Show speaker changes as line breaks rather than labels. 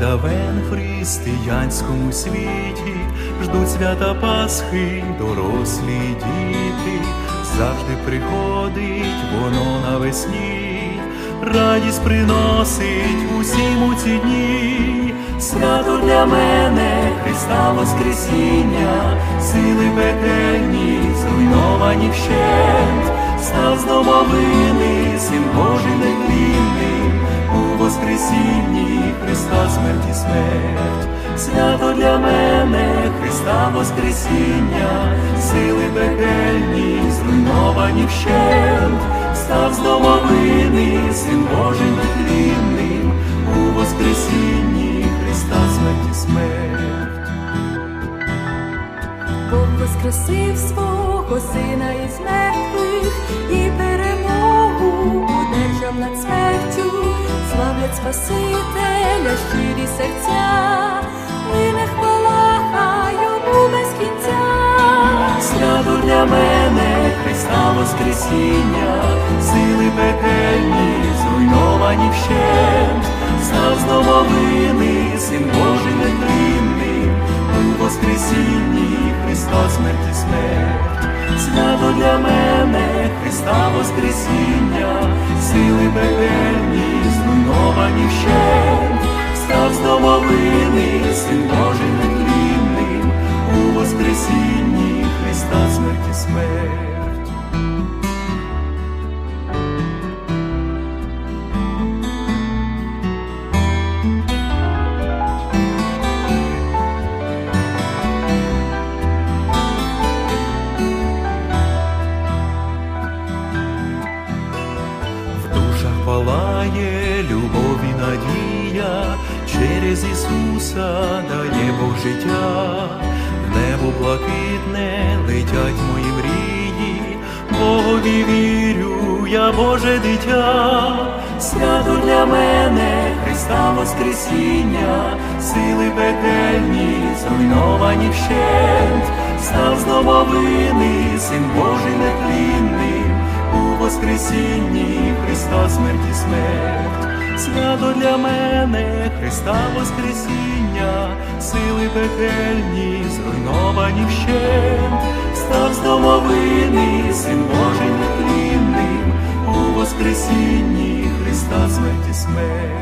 давен в християнському світі. Ждуть свята Пасхи, дорослі діти, завжди приходить воно навесні, радість приносить усім у ці дні, свято для мене, Христа Воскресіння, сили пекельні, зруйновані вщент, став з домовини, син Божий нетлінний, у Воскресінні смерть, свято для мене, Христа Воскресіння, сили пекельні, зруйновані вщент, став з домовини, син Божий нетлінний, у Воскресінні Христа смерті смерть.
Бог воскресив свого сина із мертвих і перемогу одержав над смертю, славлять Спасителя щирі серця, лине хвала хай йому без кінця.
Свято для мене Христа Воскресіння, сили пекельні, зруйновані вщент, став з домовини, син Божий нетлінний, у Воскресінні Христа смерті смерть. Свято для мене Христа Воскресіння, сили пекельні, зруйновані вщент, з син Божий нетлінний, у Воскресінні Христа смерті смерть. В душах палає любов надія, через Ісуса дає Бог життя, в небо блакитне летять мої мрії, Богові вірю, я Боже дитя, свято для мене, Христа Воскресіння, сили пекельні, зруйновані вщент, став з домовини, син Божий нетлінний, у Воскресінні Христа смерті смерть, свято для мене, Христа Воскресіння, сили пекельні, зруйновані вщент, став з домовини, син Божий нетлінний, у Воскресінні Христа смерті смерть.